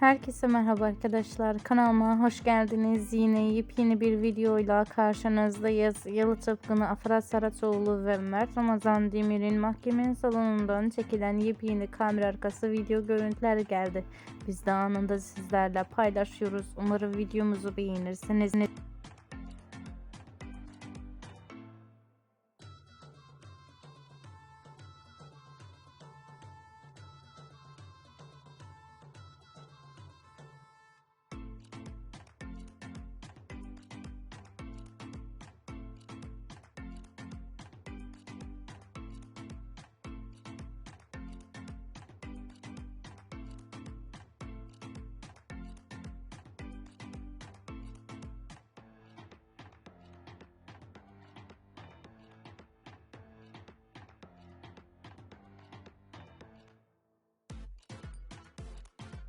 Herkese merhaba arkadaşlar. Kanalıma hoş geldiniz. Yine yepyeni bir videoyla karşınızdayız. Yalı Çapkını Afra Saraçoğlu ve Mert Ramazan Demir'in mahkeme salonundan çekilen yepyeni kamera arkası video görüntüleri geldi. Biz de anında sizlerle paylaşıyoruz. Umarım videomuzu beğenirsiniz.